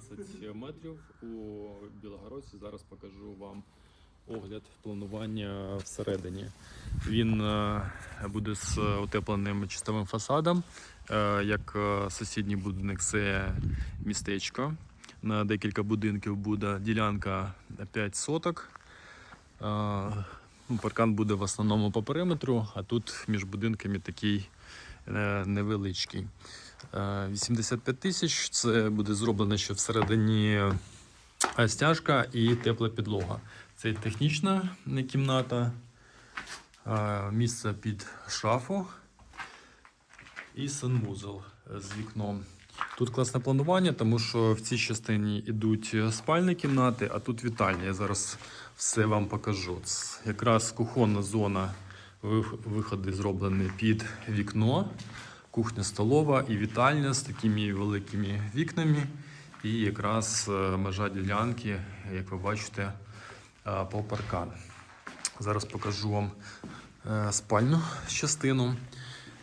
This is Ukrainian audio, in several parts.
15 метрів у Білогородці. Зараз покажу вам огляд планування всередині. Він е, буде з утепленим чистовим фасадом. Е, Як е, сусідній будинок, це містечко. На декілька будинків буде ділянка 5 соток. Е, ну, Паркан буде в основному по периметру, а тут між будинками такий е, невеличкий. Е, 85 тисяч це буде зроблено ще всередині е, стяжка і тепла підлога. Це технічна е, кімната, е, місце під шафу і санвузол е, з вікном. Тут класне планування, тому що в цій частині йдуть спальні кімнати, а тут вітальня. Я зараз все вам покажу. Якраз кухонна зона, виходи зроблені під вікно, кухня столова і вітальня з такими великими вікнами. І якраз е, межа ділянки, як ви бачите, е, по паркану. Зараз покажу вам е, спальну частину.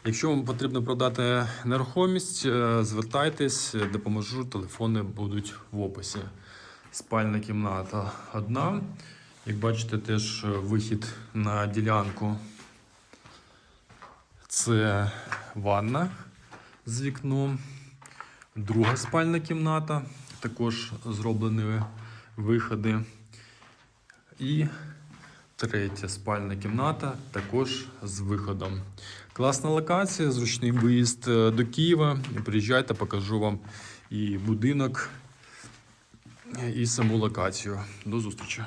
Якщо вам потрібно продати нерухомість, звертайтесь, допоможу. Телефони будуть в описі. Спальна кімната одна. Як бачите, теж вихід на ділянку. Це ванна з вікном. Друга спальна кімната. Також зроблені виходи. І Третя спальна кімната також з виходом. Класна локація, зручний виїзд е, до Києва. Приїжджайте, покажу вам і будинок, і саму локацію. До зустрічі.